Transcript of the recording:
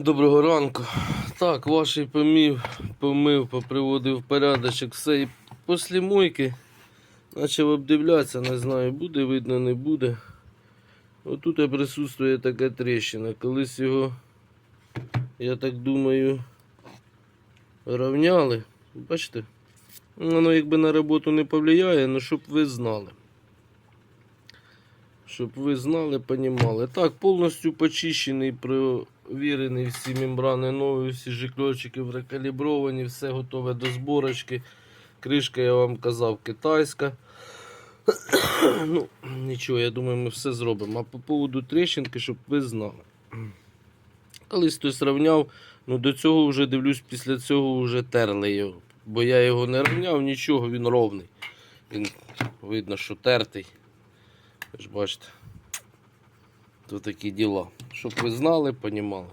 Доброго ранку. Так, ваший помів, помив, поприводив порядочок все. І після мойки почав обдивлятися, не знаю, буде видно, не буде. Отут присутствує така тріщина. Колись його, я так думаю, рівняли. Бачите? Воно якби на роботу не повлияє, але щоб ви знали. Щоб ви знали, понімали. Так, повністю почищений, провірений, всі мембрани нові, всі жикльочки рекалібровані, все готове до зборочки. Кришка, я вам казав, китайська. ну, нічого, я думаю, ми все зробимо. А по поводу тріщинки, щоб ви знали. Колись хтось рівняв, ну до цього вже дивлюсь, після цього вже терли його. Бо я його не рівняв, нічого, він ровний. Він видно, що тертий. Ви ж бачите. То такі діла. Щоб ви знали, понімали.